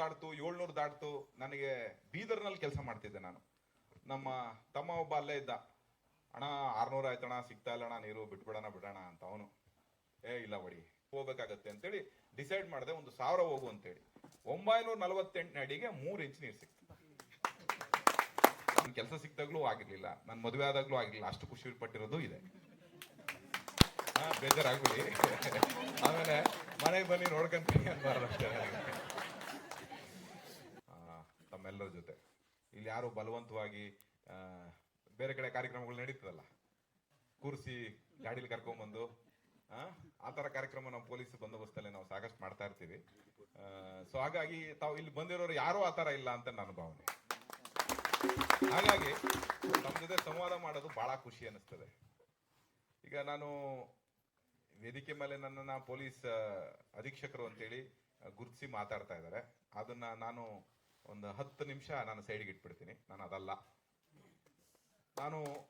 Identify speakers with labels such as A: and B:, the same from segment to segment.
A: ದಾಟ್ತು, ಏಳ್ನೂರು ದಾಟ್ತು ನನಗೆ ಬೀದರ್ನಲ್ಲಿ ಕೆಲಸ ಮಾಡ್ತಿದ್ದೆ ನಾನು. ನಮ್ಮ ತಮ್ಮ ಒಬ್ಬ ಅಲ್ಲೇ ಇದ್ದ. ಅಣ್ಣ, ಆರ್ನೂರು ಆಯ್ತಣ ಸಿಗ್ತಾ ಇಲ್ಲ ಅಣ್ಣ ನೀರು ಬಿಟ್ಬಿಡೋಣ, ಬಿಡೋಣ ಅಂತ ಅವನು. ಏ, ಇಲ್ಲ ಬಡಿ ಹೋಗ್ಬೇಕಾಗತ್ತೆ ಅಂತೇಳಿ ಡಿಸೈಡ್ ಮಾಡಿದೆ, ಒಂದು ಸಾವಿರ ಹೋಗು ಅಂತೇಳಿ. ಒಂಬೈನೂರ ನಲವತ್ತೆಂಟನೇ ಅಡಿಗೆ ಮೂರು ಇಂಚ್ ನೀರು ಸಿಕ್ತು. ನನ್ನ ಕೆಲಸ ಸಿಕ್ತಾಗ್ಲೂ ಆಗಿರ್ಲಿಲ್ಲ ನನ್ನ ಮದುವೆ ಆದಾಗ್ಲೂ ಆಗಿರ್ಲಿಲ್ಲ, ಅಷ್ಟು ಖುಷಿ ಪಟ್ಟಿರೋದು ಇದೆ ಬೇಜಾರಾಗ್ಬಿಡಿ. ಆಮೇಲೆ ಮನೆಗೆ ಬನ್ನಿ, ನೋಡ್ಕೊಂತೀನಿ ಅಂತ ತಮ್ಮೆಲ್ಲರ ಜೊತೆ. ಇಲ್ಲಿ ಯಾರು ಬಲವಂತವಾಗಿ ಬೇರೆ ಕಡೆ ಕಾರ್ಯಕ್ರಮಗಳು ನಡೀತದಲ್ಲ? ಕೂರಿಸಿ ಗಾಡಿಲಿ ಕರ್ಕೊಂಬಂದು ಆ, ಥರ ಕಾರ್ಯಕ್ರಮ ನಾವು ಪೊಲೀಸ್ ಬಂದೋಬಸ್ತಲ್ಲಿ ನಾವು ಸಾಕಷ್ಟು ಮಾಡ್ತಾ ಇರ್ತೀವಿ. ಸೊ ಹಾಗಾಗಿ ತಾವು ಇಲ್ಲಿ ಬಂದಿರೋರು ಯಾರೂ ಆ ಥರ ಇಲ್ಲ ಅಂತ ನನ್ನ ಭಾವನೆ. ಹಾಗಾಗಿ ನಮ್ಮ ಜೊತೆ ಸಂವಾದ ಮಾಡೋದು ಬಹಳ ಖುಷಿ ಅನಿಸ್ತದೆ ಈಗ ನಾನು ವೇದಿಕೆ ಮೇಲೆ ನನ್ನನ್ನ ಪೊಲೀಸ್ ಅಧೀಕ್ಷಕರು ಅಂತೇಳಿ ಗುರುತಿಸಿ ಮಾತಾಡ್ತಾ ಇದ್ದಾರೆ. ಅದನ್ನ ನಾನು ಒಂದು ಹತ್ತು ನಿಮಿಷ ನಾನು ಸೈಡ್ಗೆ ಇಟ್ಬಿಡ್ತೀನಿ. ನಾನು ಅದಲ್ಲ. ನಾನು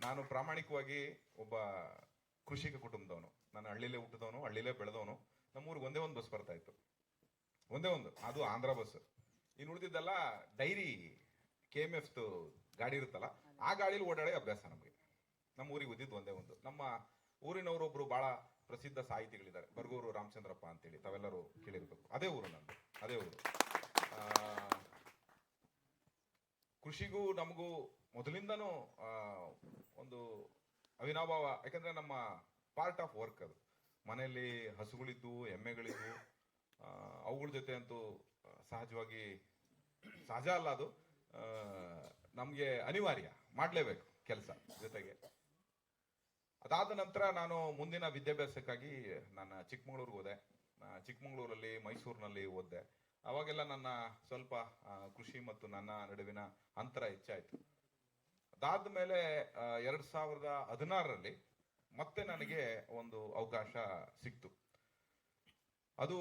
A: ನಾನು ಪ್ರಾಮಾಣಿಕವಾಗಿ ಒಬ್ಬ ಕೃಷಿಕ ಕುಟುಂಬದವನು. ನಾನು ಹಳ್ಳಿಲೇ ಹುಟ್ಟಿದವನು, ಹಳ್ಳಿಲೇ ಬೆಳೆದವನು. ನಮ್ಮೂರಿಗೆ ಒಂದೇ ಒಂದು ಬಸ್ ಬರ್ತಾ ಇತ್ತು. ಒಂದೇ ಒಂದು. ಅದು ಆಂಧ್ರ ಬಸ್. ಇನ್ನು ಉಳಿದಿದ್ದೆಲ್ಲ ಡೈರಿ, ಕೆ ಎಂ ಎಫ್ ಗಾಡಿ ಇರುತ್ತಲ್ಲ, ಆ ಗಾಡಿಲಿ ಓಡಾಡೋ ಅಭ್ಯಾಸ ನಮಗೆ. ನಮ್ಮ ಊರಿಗೆ ಉದ್ದಿದ್ದು ಒಂದೇ ಒಂದು. ನಮ್ಮ ಊರಿನವರೊಬ್ಬರು ಭಾಳ ಪ್ರಸಿದ್ಧ ಸಾಹಿತಿಗಳಿದ್ದಾರೆ. ಬರ್ಗೂರು ರಾಮಚಂದ್ರಪ್ಪ ಅಂತೇಳಿ ತಾವೆಲ್ಲರೂ ಕೇಳಿರ್ಬೇಕು. ಅದೇ ಊರು ನಂದು. ಅದೇ ಆ, ಕೃಷಿಗೂ ನಮಗೂ ಮೊದಲಿಂದನೂ ಒಂದು ಅವಿನಾಭಾವ ಯಾಕಂದ್ರೆ ನಮ್ಮ ಪಾರ್ಟ್ ಆಫ್ ವರ್ಕ್ ಅದು. ಮನೆಯಲ್ಲಿ ಹಸುಗಳಿದ್ದು ಎಮ್ಮೆಗಳಿದ್ದು ಅವುಗಳ ಜೊತೆ ಅಂತೂ ಸಹಜವಾಗಿ ಸಹಜ ಅಲ್ಲ ಅದು. ನಮಗೆ ಅನಿವಾರ್ಯ ಮಾಡಲೇಬೇಕು ಕೆಲಸ ಜೊತೆಗೆ. ಅದಾದ ನಂತರ ನಾನು ಮುಂದಿನ ವಿದ್ಯಾಭ್ಯಾಸಕ್ಕಾಗಿ ನಾನು ಚಿಕ್ಕಮಗಳೂರಿಗೆ ಹೋದೆ. ಚಿಕ್ಕಮಗಳೂರಲ್ಲಿ, ಮೈಸೂರಿನಲ್ಲಿ ಓದಿದೆ ಅವಾಗೆಲ್ಲ ನನ್ನ ಸ್ವಲ್ಪ ಕೃಷಿ ಮತ್ತು ನನ್ನ ನಡುವಿನ ಅಂತರ ಹೆಚ್ಚಾಯಿತು. ಅದಾದ ಮೇಲೆ ಎರಡು ಸಾವಿರದ ಹದಿನಾರರಲ್ಲಿ ಮತ್ತೆ ನನಗೆ ಒಂದು ಅವಕಾಶ ಸಿಕ್ತು. ಅದು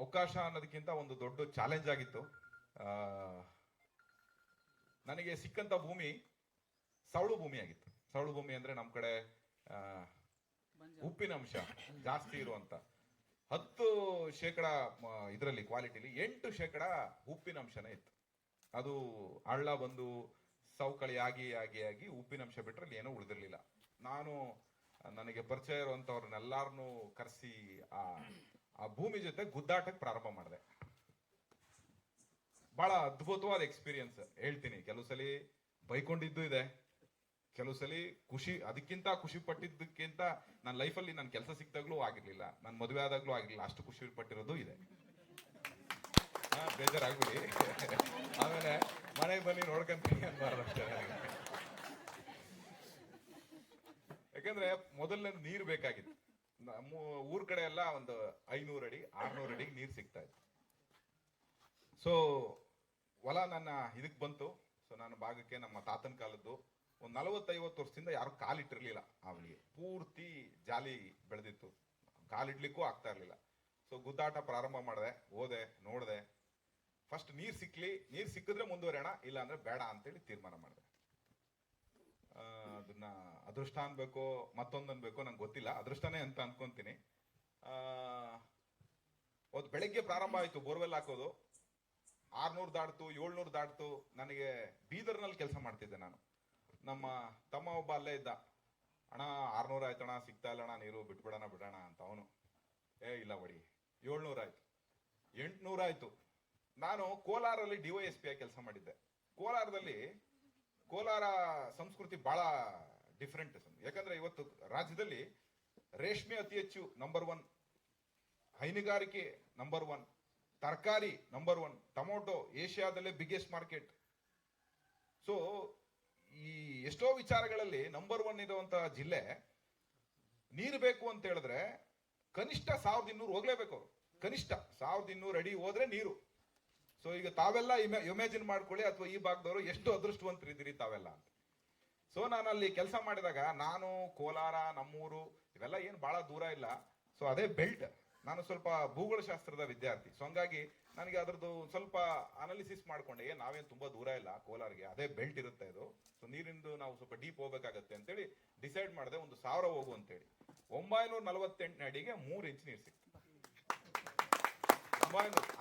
A: ಅವಕಾಶ ಅನ್ನೋದಕ್ಕಿಂತ ಒಂದು ದೊಡ್ಡ ಚಾಲೆಂಜ್ ಆಗಿತ್ತು. ನನಗೆ ಸಿಕ್ಕಂತ ಭೂಮಿ ಸವಳು ಭೂಮಿ ಆಗಿತ್ತು. ಸವಳು ಭೂಮಿ ಅಂದ್ರೆ ನಮ್ಮ ಕಡೆ ಉಪ್ಪಿನ ಅಂಶ ಜಾಸ್ತಿ ಇರುವಂತ. ಹತ್ತು ಶೇಕಡ ಇದರಲ್ಲಿ ಕ್ವಾಲಿಟಿಲಿ ಎಂಟು ಶೇಕಡ ಉಪ್ಪಿನ ಅಂಶನೇ ಇತ್ತು. ಅದು ಹಳ್ಳ ಬಂದು ಸವಕಳಿ ಆಗಿ ಆಗಿ ಆಗಿ ಉಪ್ಪಿನ ಅಂಶ ಬಿಟ್ರೆ ಅಲ್ಲಿ ಏನೂ ಉಳಿದಿರಲಿಲ್ಲ. ನಾನು, ನನಗೆ ಪರಿಚಯ ಇರುವಂತವ್ರನ್ನೆಲ್ಲಾರನು ಕರೆಸಿ ಆ ಆ ಭೂಮಿ ಜೊತೆ ಗುದ್ದಾಟಕ್ಕೆ ಪ್ರಾರಂಭ ಮಾಡಿದೆ. ಬಹಳ ಅದ್ಭುತವಾದ ಎಕ್ಸ್ಪೀರಿಯನ್ಸ್ ಹೇಳ್ತೀನಿ. ಕೆಲವು ಸಲ ಬೈಕೊಂಡಿದ್ದು ಇದೆ. ಕೆಲವು ಸಲ ಖುಷಿ, ಅದಕ್ಕಿಂತ ಖುಷಿ ಪಟ್ಟಿದ್ದಕ್ಕಿಂತ ನನ್ನ ಲೈಫಲ್ಲಿ ನನ್ನ ಕೆಲಸ ಸಿಕ್ತಾಗ್ಲೂ ಆಗಿರ್ಲಿಲ್ಲ. ನನ್ನ ಮದುವೆ ಆದಾಗ್ಲೂ ಆಗಿರ್ಲಿಲ್ಲ. ಅಷ್ಟು ಖುಷಿ ಪಟ್ಟಿರೋದು ಇದೆ. ಬೇಜಾರಾಗ್ಬಿಡಿ. ಆಮೇಲೆ ಮನೆಗೆ ಬನ್ನಿ, ನೋಡ್ಕೊಂತೀನಿ ಅನ್ಬಾರ್ದು. ಯಾಕಂದ್ರೆ ಮೊದಲನೇ ನೀರು ಬೇಕಾಗಿತ್ತು. ನಮ್ಮ ಊರ್ ಕಡೆ ಎಲ್ಲ ಒಂದು ಐನೂರು ಅಡಿ, ಆರ್ನೂರು ಅಡಿಗೆ ನೀರು ಸಿಗ್ತಾ ಇತ್ತು. ಸೊ ಹೊಲ ನನ್ನ ಇದಕ್ ಬಂತು. ಸೊ ನನ್ನ ಭಾಗಕ್ಕೆ ನಮ್ಮ ತಾತನ ಕಾಲದ್ದು ಒಂದು ನಲವತ್ತೈವತ್ತು ವರ್ಷದಿಂದ ಯಾರು ಕಾಲಿಟ್ಟಿರಲಿಲ್ಲ ಅವನಿಗೆ ಪೂರ್ತಿ ಜಾಲಿ ಬೆಳೆದಿತ್ತು. ಕಾಲಿಡ್ಲಿಕ್ಕೂ ಆಗ್ತಾ ಇರಲಿಲ್ಲ. ಸೊ ಗುದ್ದಾಟ ಪ್ರಾರಂಭ ಮಾಡಿದೆ, ಹೋದೆ, ನೋಡಿದೆ. ಫಸ್ಟ್ ನೀರು ಸಿಕ್ಲಿ, ನೀರು ಸಿಕ್ಕಿದ್ರೆ ಮುಂದುವರೆಯೋಣ ಇಲ್ಲ ಅಂದ್ರೆ ಬೇಡ ಅಂತೇಳಿ ತೀರ್ಮಾನ ಮಾಡಿದೆ. ಅದನ್ನ ಅದೃಷ್ಟ ಅನ್ಬೇಕೋ, ಮತ್ತೊಂದು ಅನ್ಬೇಕೋ ನಂಗೆ ಗೊತ್ತಿಲ್ಲ. ಅದೃಷ್ಟನೇ ಅಂತ ಅನ್ಕೊಂತೀನಿ. ಅವತ್ತು ಬೆಳಗ್ಗೆ ಪ್ರಾರಂಭ ಆಯಿತು, ಬೋರ್ವೆಲ್ ಹಾಕೋದು. ಆರ್ನೂರು ದಾಟ್ತು, ಏಳ್ನೂರು ದಾಟ್ತು, ನನಗೆ ಬೀದರ್ನಲ್ಲಿ ಕೆಲಸ ಮಾಡ್ತಿದ್ದೆ ನಾನು. ನಮ್ಮ, ತಮ್ಮ ಒಬ್ಬ ಅಲ್ಲೇ ಇದ್ದ. ಅಣ್ಣ, ಆರ್ನೂರು ಆಯ್ತಣ್ಣ ಸಿಗ್ತಾ ಇಲ್ಲ ಅಣ್ಣ, ನೀರು ಬಿಟ್ಬಿಡೋಣ, ಬಿಡೋಣ ಅಂತ ಅವನು. ಏ, ಇಲ್ಲ ಬಡಿ ಏಳ್ನೂರು ಆಯ್ತು, ಎಂಟ್ನೂರು ಆಯ್ತು. ನಾನು ಕೋಲಾರಲ್ಲಿ ಡಿ ವೈ ಎಸ್ ಪಿ ಆಗಿ ಕೆಲಸ ಮಾಡಿದ್ದೆ. ಕೋಲಾರದಲ್ಲಿ, ಕೋಲಾರ ಸಂಸ್ಕೃತಿ ಬಹಳ ಡಿಫ್ರೆಂಟ್ ಯಾಕಂದ್ರೆ ಇವತ್ತು ರಾಜ್ಯದಲ್ಲಿ ರೇಷ್ಮೆ ಅತಿ ಹೆಚ್ಚು ನಂಬರ್ ಒನ್ ಹೈನುಗಾರಿಕೆ ನಂಬರ್ ಒನ್ ತರಕಾರಿ ನಂಬರ್ ಒನ್ ಟೊಮೊಟೊ ಏಷ್ಯಾದಲ್ಲೇ ಬಿಗ್ಗೆಸ್ಟ್ ಮಾರ್ಕೆಟ್ ಸೊ ಈ ಎಷ್ಟೋ ವಿಚಾರಗಳಲ್ಲಿ ನಂಬರ್ ಒನ್ ಇರುವಂತಹ ಜಿಲ್ಲೆ ನೀರು ಬೇಕು ಅಂತ ಹೇಳಿದ್ರೆ ಕನಿಷ್ಠ ಸಾವಿರದ ಇನ್ನೂರು ಹೋಗ್ಲೇಬೇಕು ಅವರು. ಕನಿಷ್ಠ ಸಾವಿರದ ಇನ್ನೂರು ಅಡಿ ಹೋದ್ರೆ ನೀರು. ಸೊ ಈಗ ತಾವೆಲ್ಲ ಇಮ್ಯಾಜಿನ್ ಮಾಡ್ಕೊಳ್ಳಿ ಅಥವಾ ಈ ಭಾಗದವರು ಎಷ್ಟು ಅದೃಷ್ಟವಂತರಿದ್ದೀರಿ ತಾವೆಲ್ಲ ಅಂತ. ಸೊ ನಾನು ಅಲ್ಲಿ ಕೆಲಸ ಮಾಡಿದಾಗ ನಾನು, ಕೋಲಾರ, ನಮ್ಮೂರು ಇವೆಲ್ಲ ಏನು ಬಹಳ ದೂರ ಇಲ್ಲ. ಸೊ ಅದೇ ಬೆಲ್ಟ್ ನಾನು ಸ್ವಲ್ಪ ಭೂಗೋಳಶಾಸ್ತ್ರದ ವಿದ್ಯಾರ್ಥಿ. ಸೊ ಹಂಗಾಗಿ ನನಗೆ ಅದರದ್ದು ಸ್ವಲ್ಪ ಅನಾಲಿಸಿಸ್ ಮಾಡ್ಕೊಂಡೆ. ನಾವೇನು ತುಂಬ ದೂರ ಇಲ್ಲ, ಕೋಲಾರ್ಗೆ. ಅದೇ ಬೆಲ್ಟ್ ಇರುತ್ತೆ ಇದು ಸೊ ನೀರಿಂದು ನಾವು ಸ್ವಲ್ಪ ಡೀಪ್ ಹೋಗ್ಬೇಕಾಗತ್ತೆ ಅಂತೇಳಿ ಡಿಸೈಡ್ ಮಾಡಿದೆ, ಒಂದು ಸಾವಿರ ಹೋಗು ಅಂತೇಳಿ. ಒಂಬೈನೂರ ನಲವತ್ತೆಂಟನೇ ಅಡಿಗೆ ಮೂರು ಇಂಚ್ ನೀರು ಸಿಕ್ತು. ಒಂಬೈನೂರು.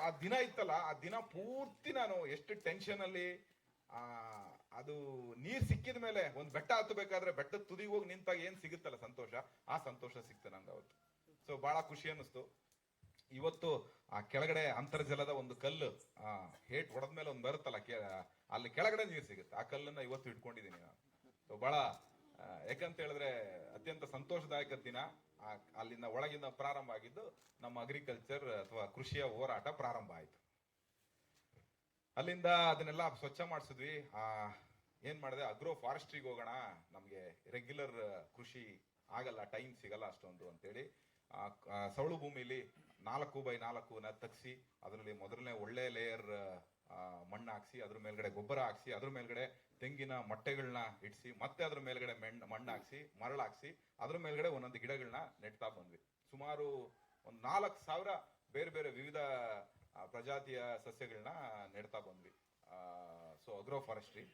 A: ಆ ದಿನ ಇತ್ತಲ್ಲ, ಆ ದಿನ ಪೂರ್ತಿ ನಾನು ಎಷ್ಟು ಟೆನ್ಷನ್ ಅಲ್ಲಿ, ಆ, ಅದು ನೀರ್ ಸಿಕ್ಕಿದ ಮೇಲೆ ಒಂದ್ ಬೆಟ್ಟ ಹತ್ತಬೇಕಾದ್ರೆ ಬೆಟ್ಟದ ತುದಿಗೆ ಹೋಗಿ ನಿಂತಾಗ ಏನ್ ಸಿಗುತ್ತಲ್ಲ ಸಂತೋಷ? ಆ ಸಂತೋಷ ಸಿಕ್ತು ನಂಗೆ ಅವತ್ತು. ಸೊ ಬಹಳ ಖುಷಿ ಅನ್ನಿಸ್ತು. ಇವತ್ತು ಆ ಕೆಳಗಡೆ ಅಂತರ್ಜಲದ ಒಂದು ಕಲ್ಲು, ಆ ಹೇಟ್ ಹೊಡೆದ ಮೇಲೆ ಒಂದು ಬರುತ್ತಲ್ಲ, ಕೆ- ಅಲ್ಲಿ ಕೆಳಗಡೆ ನೀರು ಸಿಗುತ್ತೆ. ಆ ಕಲ್ಲನ್ನ ಇವತ್ತು ಇಟ್ಕೊಂಡಿದ್ದೀನಿ ನಾನು. ಬಹಳ ಯಾಕಂತ ಹೇಳಿದ್ರೆ ಅತ್ಯಂತ ಸಂತೋಷದಾಯಕ ದಿನ. ಅಲ್ಲಿಂದ ಒಳಗಿಂದ ಪ್ರಾರಂಭ ಆಗಿದ್ದು ನಮ್ಮ ಅಗ್ರಿಕಲ್ಚರ್ ಅಥವಾ ಕೃಷಿಯ ಹೋರಾಟ ಪ್ರಾರಂಭ ಆಯ್ತು. ಅಲ್ಲಿಂದ ಅದನ್ನೆಲ್ಲ ಸ್ವಚ್ಛ ಮಾಡಿಸಿದ್ವಿ. ಆ, ಏನ್ ಮಾಡಿದೆ? ಅಗ್ರೋ ಫಾರೆಸ್ಟ್ರಿಗೆ ಹೋಗೋಣ. ನಮ್ಗೆ ರೆಗ್ಯುಲರ್ ಕೃಷಿ ಆಗಲ್ಲ ಟೈಮ್ ಸಿಗಲ್ಲ ಅಷ್ಟೊಂದು ಅಂತೇಳಿ. ಸೌಳು ಭೂಮಿಲಿ ನಾಲ್ಕು ಬೈ ನಾಲ್ಕು ತಗ್ಸಿ ಅದರಲ್ಲಿ ಮೊದಲನೇ ಒಳ್ಳೆ ಲೇಯರ್ ಮಣ್ಣು ಹಾಕ್ಸಿ, ಅದ್ರ ಮೇಲ್ಗಡೆ ಗೊಬ್ಬರ ಹಾಕ್ಸಿ, ಅದ್ರ ಮೇಲ್ಗಡೆ ತೆಂಗಿನ ಮೊಟ್ಟೆಗಳನ್ನ ಇಡಿಸಿ, ಮತ್ತೆ ಅದ್ರ ಮೇಲ್ಗಡೆ ಮೆಣ್, ಮಣ್ಣು ಹಾಕ್ಸಿ, ಮರಳು ಹಾಕ್ಸಿ, ಅದ್ರ ಮೇಲ್ಗಡೆ ಒಂದೊಂದು ಗಿಡಗಳನ್ನ ನೆಡ್ತಾ ಬಂದ್ವಿ. ಸುಮಾರು ಒಂದು ನಾಲ್ಕು ಸಾವಿರ ಬೇರೆ ಬೇರೆ ವಿವಿಧ ಪ್ರಜಾತಿಯ ಸಸ್ಯಗಳನ್ನ ನೆಡ್ತಾ ಬಂದ್ವಿ. ಸೊ ಅಗ್ರೋ ಫಾರೆಸ್ಟ್ರಿ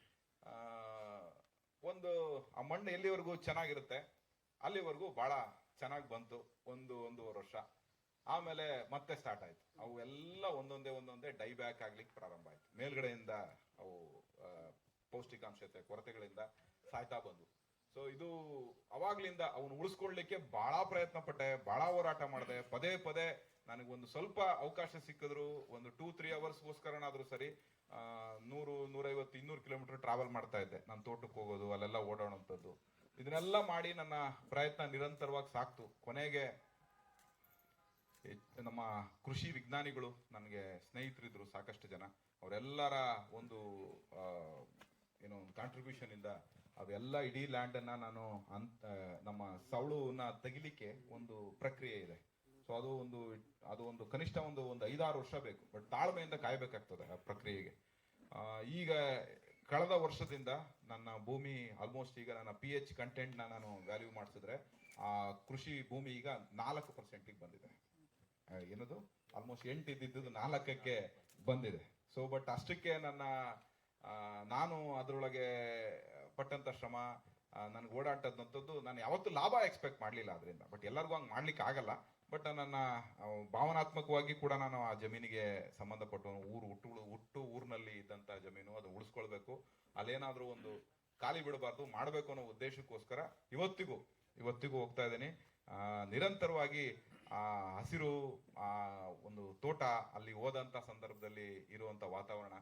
A: ಒಂದು, ಆ ಮಣ್ಣು ಎಲ್ಲಿವರೆಗೂ ಚೆನ್ನಾಗಿರುತ್ತೆ, ಅಲ್ಲಿವರೆಗೂ ಬಹಳ ಚೆನ್ನಾಗಿ ಬಂತು, ಒಂದು, ಒಂದೂವರೆ ವರ್ಷ. ಆಮೇಲೆ ಮತ್ತೆ ಸ್ಟಾರ್ಟ್ ಆಯ್ತು. ಅವು ಎಲ್ಲ ಒಂದೊಂದೇ ಒಂದೊಂದೇ ಡೈ ಬ್ಯಾಕ್ ಆಗ್ಲಿಕ್ಕೆ ಪ್ರಾರಂಭ ಆಯ್ತು. ಮೇಲ್ಗಡೆಯಿಂದ ಅವು ಪೌಷ್ಟಿಕಾಂಶತೆ, ಕೊರತೆಗಳಿಂದ ಸಾಯ್ತಾ ಬಂದ್ವು. ಸೊ ಇದು ಅವಾಗ್ಲಿಂದ ಅವನು ಉಳಿಸ್ಕೊಳ್ಲಿಕ್ಕೆ ಬಹಳ ಪ್ರಯತ್ನ ಪಟ್ಟೆ ಬಹಳ ಹೋರಾಟ ಮಾಡಿದೆ. ಪದೇ ಪದೇ ನನಗೆ ಒಂದು ಸ್ವಲ್ಪ ಅವಕಾಶ ಸಿಕ್ಕಿದ್ರು, ಒಂದು ಟೂ ತ್ರೀ ಅವರ್ಸ್ಗೋಸ್ಕರನಾದ್ರೂ ಸರಿ ನೂರು, ನೂರೈವತ್ತು, ಇನ್ನೂರು ಕಿಲೋಮೀಟರ್ ಟ್ರಾವೆಲ್ ಮಾಡ್ತಾ ಇದ್ದೆ. ನಾನು ತೋಟಕ್ಕೆ ಹೋಗೋದು, ಅಲ್ಲೆಲ್ಲ ಓಡಾಡೋಂಥದ್ದು. ಇದನ್ನೆಲ್ಲ ಮಾಡಿ ನನ್ನ ಪ್ರಯತ್ನ ನಿರಂತರವಾಗಿ ಸಾಕ್ತು. ಕೊನೆಗೆ ನಮ್ಮ ಕೃಷಿ ವಿಜ್ಞಾನಿಗಳು ನನಗೆ ಸ್ನೇಹಿತರಿದ್ರು ಸಾಕಷ್ಟು ಜನ. ಅವರೆಲ್ಲರ ಒಂದು ಏನೋ ಒಂದು ಕಾಂಟ್ರಿಬ್ಯೂಷನ್ ಇಂದ ಅವೆಲ್ಲ ಇಡೀ ಲ್ಯಾಂಡ್ ಅನ್ನ ನಾನು ಅಂತ ನಮ್ಮ ಸವಳುನ ತೆಗಿಲಿಕ್ಕೆ ಒಂದು ಪ್ರಕ್ರಿಯೆ ಇದೆ. ಸೊ ಅದು ಒಂದು ಅದು ಒಂದು ಕನಿಷ್ಠ ಒಂದು ಒಂದು ಐದಾರು ವರ್ಷ ಬೇಕು. ಬಟ್ ತಾಳ್ಮೆಯಿಂದ ಕಾಯಬೇಕಾಗ್ತದೆ ಆ ಪ್ರಕ್ರಿಯೆಗೆ. ಈಗ ಕಳೆದ ವರ್ಷದಿಂದ ನನ್ನ ಭೂಮಿ ಆಲ್ಮೋಸ್ಟ್ ಈಗ ನನ್ನ ಪಿ ಎಚ್ ಕಂಟೆಂಟ್ನ ನಾನು ವ್ಯಾಲ್ಯೂ ಮಾಡಿಸಿದ್ರೆ, ಆ ಕೃಷಿ ಭೂಮಿ ಈಗ ನಾಲ್ಕು ಪರ್ಸೆಂಟಿಗೆ ಬಂದಿದೆ. ಏನದು? ಆಲ್ಮೋಸ್ಟ್ ಎಂಟು ಇದ್ದಿದ್ದು ನಾಲ್ಕಕ್ಕೆ ಬಂದಿದೆ. ಸೊ ಬಟ್ ಅಷ್ಟಕ್ಕೆ ನನ್ನ ನಾನು ಅದರೊಳಗೆ ಪಟ್ಟಂತ ಶ್ರಮ ನನಗೆ ಓಡಾಟದಂಥದ್ದು ನಾನು ಯಾವತ್ತೂ ಲಾಭ ಎಕ್ಸ್ಪೆಕ್ಟ್ ಮಾಡಲಿಲ್ಲ ಅದರಿಂದ ಬಟ್ ಎಲ್ಲರಿಗೂ ಹಂಗೆ ಮಾಡ್ಲಿಕ್ಕೆ ಆಗಲ್ಲ ಬಟ್ ನನ್ನ ಭಾವನಾತ್ಮಕವಾಗಿ ಕೂಡ ನಾನು ಆ ಜಮೀನಿಗೆ ಸಂಬಂಧಪಟ್ಟು ಊರು ಹುಟ್ಟು ಹುಟ್ಟು ಊರಿನಲ್ಲಿ ಇದ್ದಂಥ ಜಮೀನು ಅದು ಉಳಿಸ್ಕೊಳ್ಬೇಕು. ಅಲ್ಲೇನಾದ್ರೂ ಒಂದು ಖಾಲಿ ಬಿಡಬಾರ್ದು, ಮಾಡಬೇಕು ಅನ್ನೋ ಉದ್ದೇಶಕ್ಕೋಸ್ಕರ ಇವತ್ತಿಗೂ ಇವತ್ತಿಗೂ ಹೋಗ್ತಾ ಇದ್ದೀನಿ. ನಿರಂತರವಾಗಿ ಆ ಹಸಿರು, ಆ, ಒಂದು ತೋಟ ಅಲ್ಲಿ ಹೋದಂತ ಸಂದರ್ಭದಲ್ಲಿ ಇರುವಂತ ವಾತಾವರಣ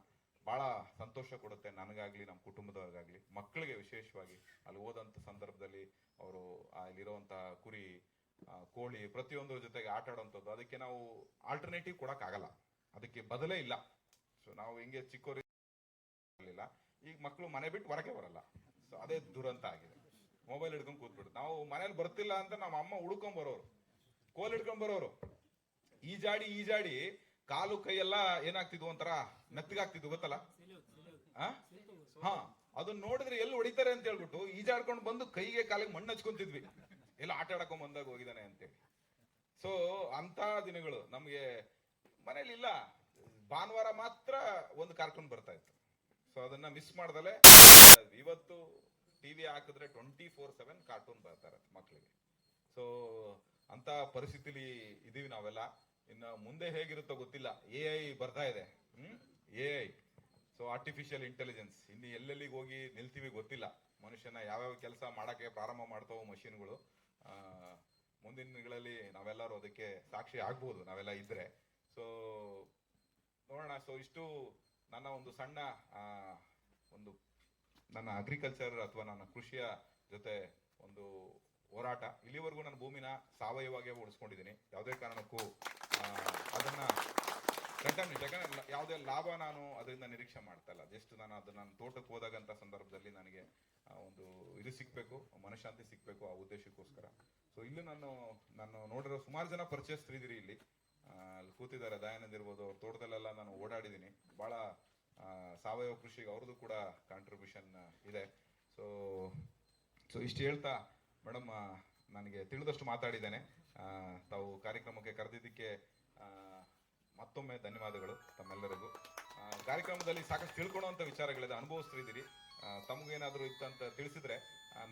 A: ಬಹಳ ಸಂತೋಷ ಕೊಡುತ್ತೆ ನನಗಾಗ್ಲಿ, ನಮ್ಮ ಕುಟುಂಬದವ್ರಿಗಾಗ್ಲಿ. ಮಕ್ಕಳಿಗೆ ವಿಶೇಷವಾಗಿ ಅಲ್ಲಿ ಹೋದಂತ ಸಂದರ್ಭದಲ್ಲಿ ಅವರು ಅಲ್ಲಿರುವಂತ ಕುರಿ ಕೋಳಿ ಪ್ರತಿಯೊಂದರ ಜೊತೆಗೆ ಆಟ ಆಡುವಂಥದ್ದು ಅದಕ್ಕೆ ನಾವು ಆಲ್ಟರ್ನೇಟಿವ್ ಕೊಡೋಕ್ಕಾಗಲ್ಲ. ಅದಕ್ಕೆ ಬದಲೇ ಇಲ್ಲ. ಸೊ ನಾವು ಹೆಂಗೆ ಚಿಕ್ಕವರಿಲ್ಲ ಈಗ ಮಕ್ಕಳು ಮನೆ ಬಿಟ್ಟು ಹೊರಗೆ ಬರಲ್ಲ. ಸೊ ಅದೇ ದುರಂತ ಆಗಿದೆ. ಮೊಬೈಲ್ ಹಿಡ್ಕೊಂಡು ಕೂತ್ಬಿಡುತ್ತೆ. ನಾವು ಮನೇಲಿ ಬರ್ತಿಲ್ಲ ಅಂತ ನಮ್ಮ ಅಮ್ಮ ಹುಡ್ಕೊಂಡ್ ಬರೋರು. ಕೋಲ್ ಹಿಡ್ಕೊಂಡ್ ಬರೋರು. ಈಜಾಡಿ ಈಜಾಡಿ ಕಾಲು ಕೈ ಎಲ್ಲ ಏನಾಗ್ತಿದ್ವು ಒಂಥರ ಮೆತ್ತಗಾಗ್ತಿದ್ವು ಗೊತ್ತಲ್ಲ? ಹಾ, ಅದನ್ನ ನೋಡಿದ್ರೆ ಎಲ್ಲಿ ಹೊಡಿತಾರೆ ಅಂತ ಹೇಳ್ಬಿಟ್ಟು ಈಜಾಡ್ಕೊಂಡು ಬಂದು ಕೈಗೆ ಕಾಲಿಗೆ ಮಣ್ಣು ಹಚ್ಕೊಂತಿದ್ವಿ. ಎಲ್ಲ ಆಟ ಆಡಕೊಂಡ್ ಬಂದಾಗ ಹೋಗಿದ್ದಾನೆ ಅಂತೇಳಿ. ಸೊ ಅಂತ ದಿನಗಳು ನಮ್ಗೆ ಮನೇಲಿ ಇಲ್ಲ. ಭಾನುವಾರ ಮಾತ್ರ ಒಂದು ಕಾರ್ಟೂನ್ ಬರ್ತಾ ಇತ್ತು. ಸೊ ಅದನ್ನ ಮಿಸ್ ಮಾಡ್ದಲೆ ಇವತ್ತು ಟಿವಿ ಹಾಕಿದ್ರೆ ಟ್ವೆಂಟಿ ಫೋರ್ ಸೆವೆನ್ ಕಾರ್ಟೂನ್ ಬರ್ತಾರೆ ಮಕ್ಕಳಿಗೆ ಸೊ ಅಂತ ಪರಿಸ್ಥಿತಿಲಿ ಇದೀವಿ ನಾವೆಲ್ಲ. ಇನ್ನು ಮುಂದೆ ಹೇಗಿರುತ್ತೋ ಗೊತ್ತಿಲ್ಲ. ಎ ಐ ಬರ್ತಾ ಇದೆ. ಹ್ಮ್? A I so artificial intelligence ಇನ್ನು ಎಲ್ಲೆಲ್ಲಿಗೆ ಹೋಗಿ ನಿಲ್ತೀವಿ ಗೊತ್ತಿಲ್ಲ. ಮನುಷ್ಯನ ಯಾವ್ಯಾವ ಕೆಲಸ ಮಾಡಕ್ಕೆ ಪ್ರಾರಂಭ ಮಾಡ್ತಾವೋ ಮಷಿನ್ಗಳು. ಮುಂದಿನ ದಿನಗಳಲ್ಲಿ ನಾವೆಲ್ಲರೂ ಅದಕ್ಕೆ ಸಾಕ್ಷಿ ಆಗ್ಬೋದು, ನಾವೆಲ್ಲ ಇದ್ರೆ. ಸೊ ನೋಡೋಣ. ಸೊ ಇಷ್ಟು ನನ್ನ ಒಂದು ಸಣ್ಣ ಒಂದು ನನ್ನ ಅಗ್ರಿಕಲ್ಚರ್ ಅಥವಾ ನನ್ನ ಕೃಷಿಯ ಜೊತೆ ಒಂದು ಹೋರಾಟ. ಇಲ್ಲಿವರೆಗೂ ನನ್ನ ಭೂಮಿನ ಸಾವಯವವಾಗಿ ಉಳಿಸ್ಕೊಂಡಿದ್ದೀನಿ. ಯಾವುದೇ ಕಾರಣಕ್ಕೂ ಅದನ್ನು ಅದನ್ನ ಯಾಕಂದರೆ ಯಾವುದೇ ಲಾಭ ನಾನು ಅದರಿಂದ ನಿರೀಕ್ಷೆ ಮಾಡ್ತಾ ಇಲ್ಲ. ಜಸ್ಟ್ ನಾನು ಅದು ತೋಟಕ್ಕೆ ಹೋದಾಗಂತ ಸಂದರ್ಭದಲ್ಲಿ ನನಗೆ ಒಂದು ಇದು ಸಿಕ್ಬೇಕು ಮನಃಶಾಂತಿ ಸಿಕ್ಬೇಕು ಆ ಉದ್ದೇಶಕ್ಕೋಸ್ಕರ. ಸೊ ಇಲ್ಲಿ ನಾನು ನಾನು ನೋಡಿರೋ ಸುಮಾರು ಜನ ಪರಿಚಯಿಸ್ತಿದ್ದೀರಿ ಇಲ್ಲಿ. ಅಲ್ಲಿ ಕೂತಿದ್ದಾರೆ ದಯಾನಂದ್ ಇರ್ಬೋದು ಅವ್ರ ತೋಟದಲ್ಲೆಲ್ಲ ನಾನು ಓಡಾಡಿದ್ದೀನಿ. ಬಹಳ ಆ, ಸಾವಯವ ಕೃಷಿಗೆ ಅವ್ರದ್ದು ಕೂಡ ಕಾಂಟ್ರಿಬ್ಯೂಷನ್ ಇದೆ. ಸೊ ಸೊ ಇಷ್ಟು ಹೇಳ್ತಾ ಮೇಡಮ್ ನನಗೆ ತಿಳಿದಷ್ಟು ಮಾತಾಡಿದ್ದೇನೆ. ತಾವು ಕಾರ್ಯಕ್ರಮಕ್ಕೆ ಕರೆದಿದ್ದಕ್ಕೆ ಮತ್ತೊಮ್ಮೆ ಧನ್ಯವಾದಗಳು ತಮ್ಮೆಲ್ಲರಿಗೂ. ಕಾರ್ಯಕ್ರಮದಲ್ಲಿ ಸಾಕಷ್ಟು ತಿಳ್ಕೊಳ್ಳುವಂಥ ವಿಚಾರಗಳಿದೆ ಅನುಭವಿಸ್ತಿದ್ದೀರಿ. ತಮಗೇನಾದ್ರೂ ಇತ್ತಂತ ತಿಳಿಸಿದ್ರೆ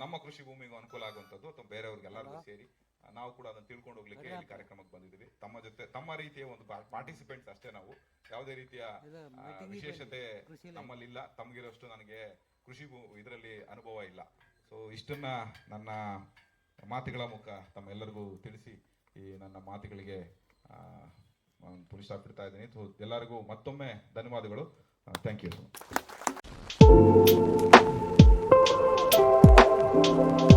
A: ನಮ್ಮ ಕೃಷಿ ಭೂಮಿಗೂ ಅನುಕೂಲ ಆಗುವಂಥದ್ದು ಅಥವಾ ಬೇರೆಯವ್ರಿಗೆ ಎಲ್ಲರಿಗೂ ಸೇರಿ ನಾವು ಕೂಡ ಅದನ್ನು ತಿಳ್ಕೊಂಡು ಹೋಗ್ಲಿಕ್ಕೆ ಈ ಕಾರ್ಯಕ್ರಮಕ್ಕೆ ಬಂದಿದ್ದೀವಿ. ತಮ್ಮ ಜೊತೆ ತಮ್ಮ ರೀತಿಯ ಒಂದು ಪಾರ್ಟಿಸಿಪೆಂಟ್ಸ್ ಅಷ್ಟೇ ನಾವು. ಯಾವುದೇ ರೀತಿಯ ವಿಶೇಷತೆ ವಿಶೇಷತೆ ನಮ್ಮಲ್ಲಿಲ್ಲ. ತಮಗಿರೋಷ್ಟು ನನಗೆ ಕೃಷಿ ಇದರಲ್ಲಿ ಅನುಭವ ಇಲ್ಲ. ಸೊ ಇಷ್ಟನ್ನ ನನ್ನ ಮಾತುಗಳ ಮುಖ ತಮ್ಮೆಲ್ಲರಿಗೂ ತಿಳಿಸಿ ಈ ನನ್ನ ಮಾತುಗಳಿಗೆ ಪುರುಷ ಬಿಡ್ತಾ ಇದ್ದೀನಿ. ಸೊ ಎಲ್ಲರಿಗೂ ಮತ್ತೊಮ್ಮೆ ಧನ್ಯವಾದಗಳು. Thank you thank you